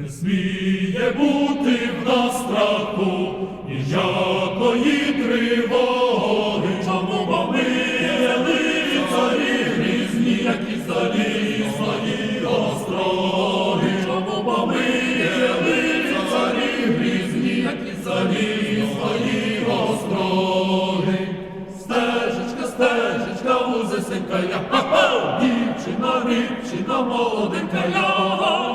Не сміє бути в нас страху, ніякої тривоги, чому ми є лицарі грізні, які залізної остроги, чому ми є лицарі грізні, які залізної остроги. Стежечка, стежечка, вузесенька я, дівчина, дівчина, молоденька я,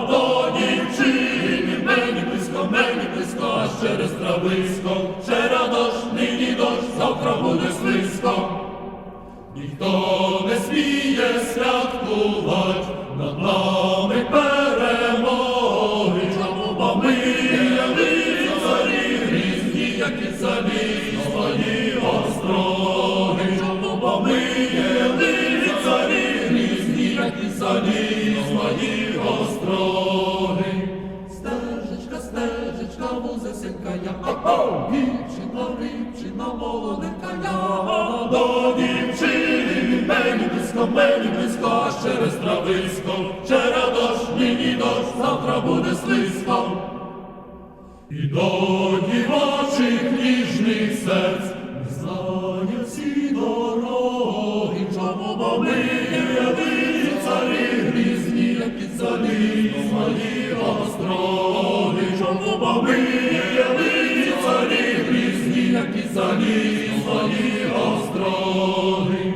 через трависько, вчора дощ, нині дощ, завтра буде слизько. Ніхто не сміє святкувати над нами перемоги, чому бо ми дівчина, дівчина, молоденька я, до дівчини, мені близько, мені близько, аж через трависько, дощ, нині дощ, завтра буде слизько. І до дівочих ніжних серць не знає дороги, чому бо ми царі грізні, які царі свої остроги, чому бо ми є царі які царі остроги.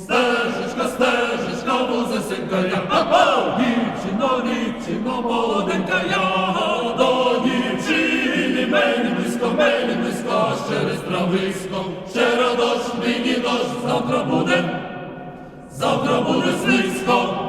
Стежечка, стежечка, вузесенька я, ха-ха! дівчино, дівчино, молоденька я, до дівчини, близько, мені близько, аж через трависько, вчора дощ, нині дощ, завтра буде, завтра буде слизько.